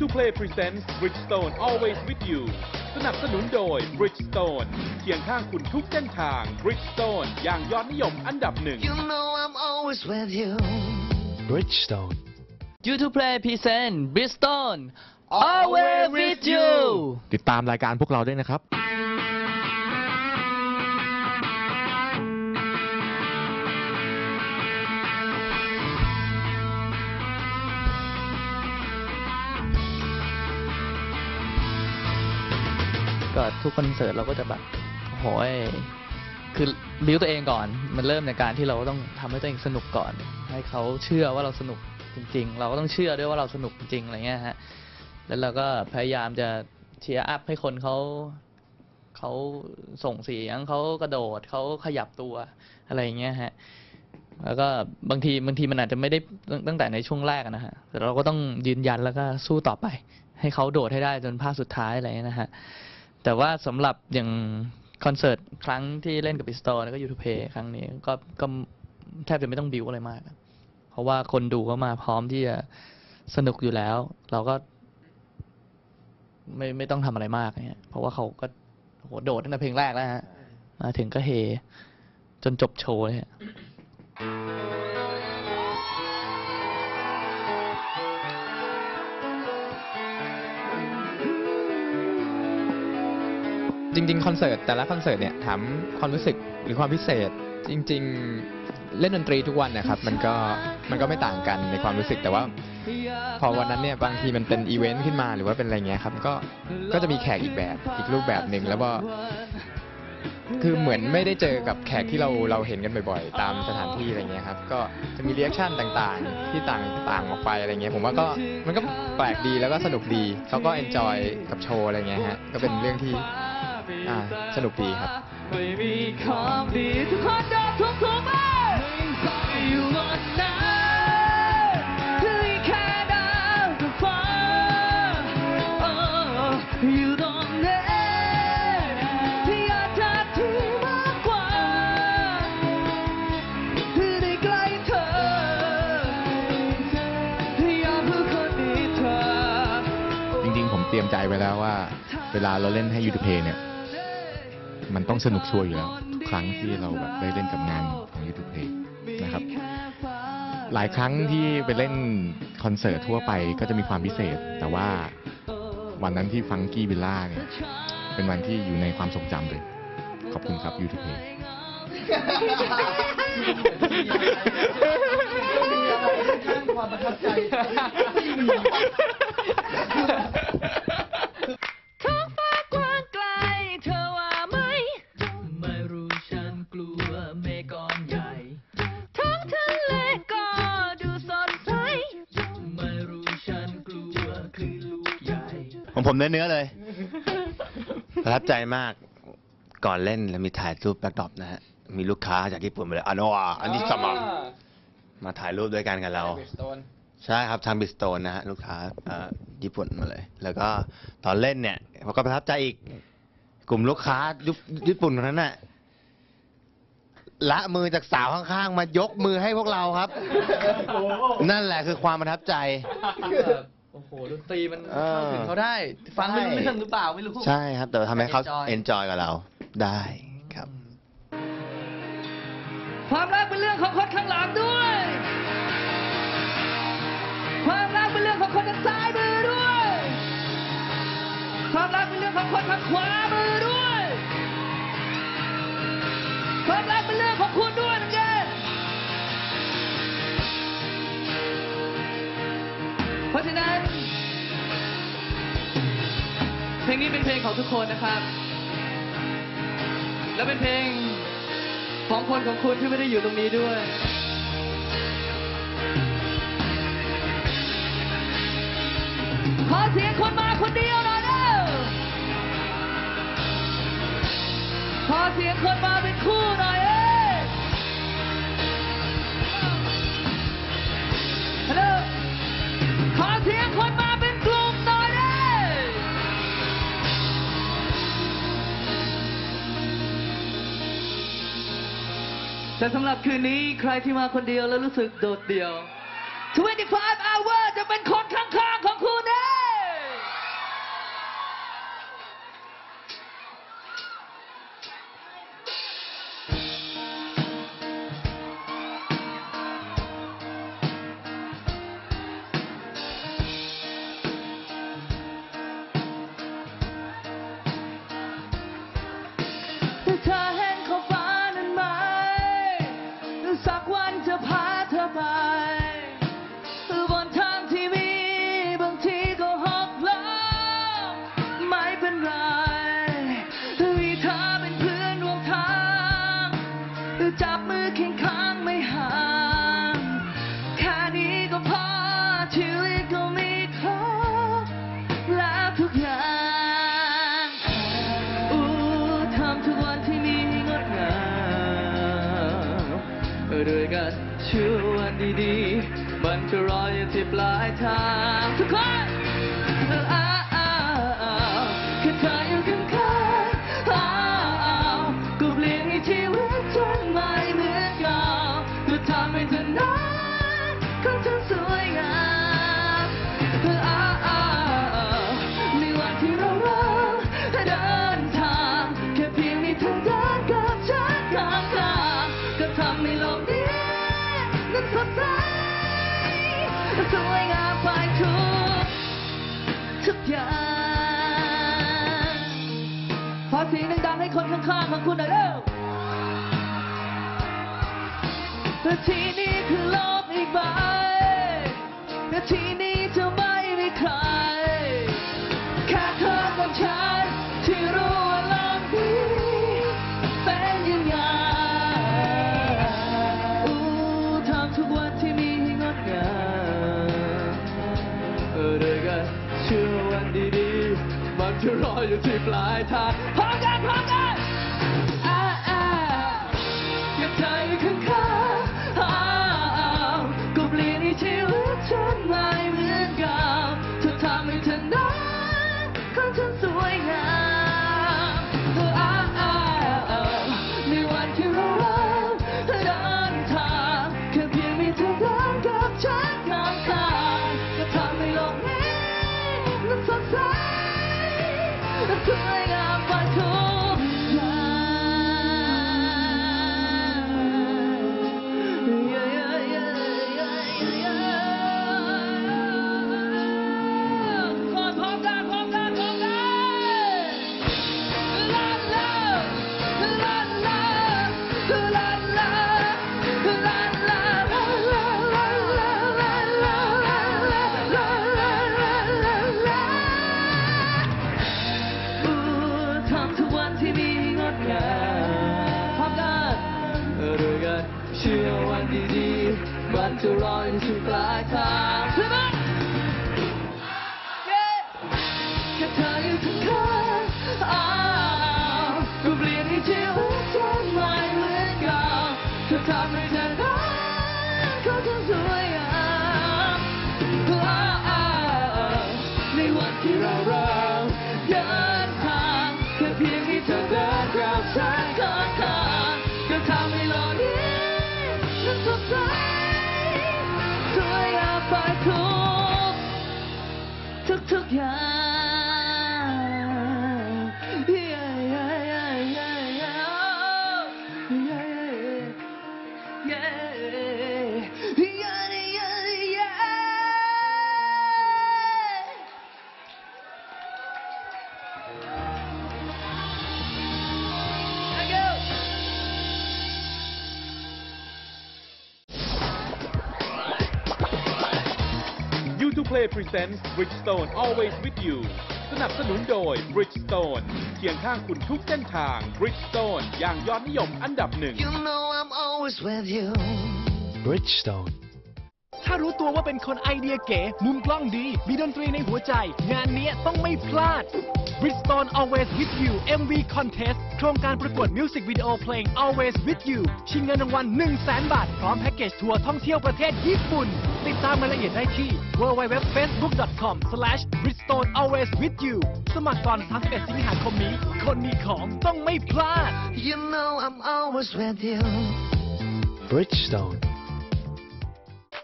to Play Presents Bridgestone Always with you สนับสนุนโดย Bridgestone เคียงข้างคุณทุกเส้นทาง Bridgestone อย่างยอดนิยมอันดับหนึ่ง You know I'm always with you. Bridgestone. YouTube Play Present Bristol Always with you ติดตามรายการพวกเราด้วยนะครับ ก็ทุกคอนเสิร์ตเราก็จะแบบโหยคือบิวตัวเองก่อน มันเริ่มในการที่เราต้องทำให้ตัวเองสนุกก่อน ให้เขาเชื่อว่าเราสนุกจริง ๆ เราก็ต้องเชื่อด้วยว่าเราสนุกจริงๆอะไรเงี้ยฮะแล้วเราก็พยายามจะเชียร์อัพให้คนเขาเขาส่งเสียงเขากระโดดเขาขยับตัวอะไรเงี้ยฮะแล้วก็บางทีบางทีมันอาจจะไม่ได้ตั้งแต่ในช่วงแรกนะฮะแต่เราก็ต้องยืนยันแล้วก็สู้ต่อไป ให้เขาโดดให้ได้จนภาคสุดท้ายอะไรเงี้ยนะฮะ แต่ว่าสำหรับอย่างคอนเสิร์ตครั้งที่เล่นกับปิสโตแล้วก็ยูทูเพครั้งนี้ก็ก็แทบจะไม่ต้องบิวอะไรมากอะเพราะว่าคนดูก็มาพร้อมที่จะสนุกอยู่แล้ว เราก็ ไม่ไม่ต้องทำอะไรมากเนี่ยเพราะว่าเขาก็โหโดดตั้งแต่เพลงแรกแล้วฮะมาถึงก็เฮ จนจบโชว์เลยฮะ จริงๆคอนเสิร์ตแต่ละคอนเสิร์ตเนี่ยถามความรู้สึกหรือความพิเศษ จริง ๆ เล่นดนตรีทุกวันนะครับ มันก็มันก็ไม่ต่างกันในความรู้สึกแต่ว่า พอวันนั้นเนี่ยบางทีมันเป็นอีเวนต์ขึ้นมาหรือว่าเป็นอะไรเงี้ยครับก็ก็จะมีแขกอีกแบบอีกรูปแบบหนึ่งแล้วก็คือเหมือนไม่ได้เจอกับแขกที่เราเราเห็นกันบ่อยๆ ตามสถานที่อะไรเงี้ยครับ ก็จะมีเรีแอคชั่นต่างๆ ที่ต่างต่างออกไปอะไรเงี้ย ผมว่าก็มันก็แปลกดีแล้วก็สนุกดีเขาก็เอนจอยกับโชว์อะไรเงี้ยฮะ ก็เป็นเรื่องที่ อ่าสนุกดีครับ ไม่มีของดีทุกคนเดินทุกทุกไปอยู่บนนั้นคือแค่ดาวกับฟ้าโอ้อยู่ตรงนี้ที่อยากจะที่มากกว่าคือได้ใกล้เธออยากพูดคนดีเธอ จริงๆ ผมเตรียมใจไว้แล้วว่า เวลาเราเล่นให้ยูทูเพเนี่ย มันต้องสนุกชัวร์อยู่แล้วทุกครั้งที่เราแบบได้เล่นกับงานของยูทูเพนะครับ หลายครั้งที่ไปเล่นคอนเสิร์ตทั่วไปก็จะมีความพิเศษ แต่ว่าวันนั้นที่ฟังกี้วิลล่าเนี่ยเป็นวันที่อยู่ในความทรงจำเลย ขอบคุณครับยูทูเพความประทับใจ ของผมเนื้อๆเลย ประทับใจมาก ก่อนเล่นแล้วมีถ่ายรูปแบ็คดรอปนะฮะ มีลูกค้าจากญี่ปุ่นมาเลยอาโนะอันนี้สมัครมาถ่ายรูปด้วยกันกับเรา ใช่ครับทางบิสโตนนะฮะลูกค้าเอ่อญี่ปุ่นมาเลย แล้วก็ตอนเล่นเนี่ยผมก็ประทับใจอีก กลุ่มลูกค้ายุญี่ปุ่นคนนั้นน่ะละมือจากสาวข้างๆ มายกมือให้พวกเราครับ นั่นแหละคือความประทับใจ โอ้โหดนตรีมันเออเข้าถึงเขาได้ ฟังไม่รู้ใช่เรื่องหรือเปล่าไม่รู้ ใช่ครับ แต่ว่าทำให้เขา Enjoy เอนจอยกับเราได้ครับ ความรักเป็นเรื่องของคนข้างหลังด้วย ความรักเป็นเรื่องของคนทางซ้ายมือด้วย ความรักเป็นเรื่องของคนทางขวามือด้วย ความรักเป็น นี้เป็นเพลงของทุกคนนะครับ และเป็นเพลงของคนของคุณที่ไม่ได้อยู่ตรงนี้ด้วยขอเสียงคนมาคนเดียวหน่อยเด้อขอเสียงคนมาเป็นคู่หน่อย แต่สำหรับคืนนี้ใครที่มาคนเดียวแล้วรู้สึกโดดเดี่ยว 25 hour จะเป็นคนข้างๆของคุณนะ ด้วยกันชื่อวันดีๆ มันจะรออยู่ที่ปลายทางทุกคน สวยงามไปทุกทุกอย่างขอเสียงดังๆให้คนข้างๆของคุณหน่อยเร็วแต่ที่นี่คือโลกอีกใบแต่ที่นี่จะไม่มีใคร multiply time. crying. to run to fly time. Come on! Yeah! Get tired to cut ah, out. Completely till it's just my liquor. Ah, to come phải khóc. Thức thức dài Play Presents Bridgestone Always with You สนับสนุนโดย Bridgestone เคียงข้างคุณทุกเส้นทาง Bridgestone อย่างยอดนิยมอันดับหนึ่ง You know I'm always with you. Bridgestone ถ้ารู้ตัวว่าเป็นคนไอเดียเก๋ มุมกล้องดี มีดนตรีในหัวใจ งานนี้ต้องไม่พลาด Bridgestone Always With You MV Contest โครงการประกวดมิวสิกวิดีโอเพลง Always With You ชิงเงินรางวัล1 0 0 0 0 0บาท พร้อมแพ็กเกจทัวร์ท่องเที่ยวประเทศญี่ปุ่น ติดตามรายละเอียดได้ที่ www.facebook.com/bridgestone always with you สมัครก่อน31สิงหาคมนี้ คนมีของต้องไม่พลาด You know I'm always with you. Bridgestone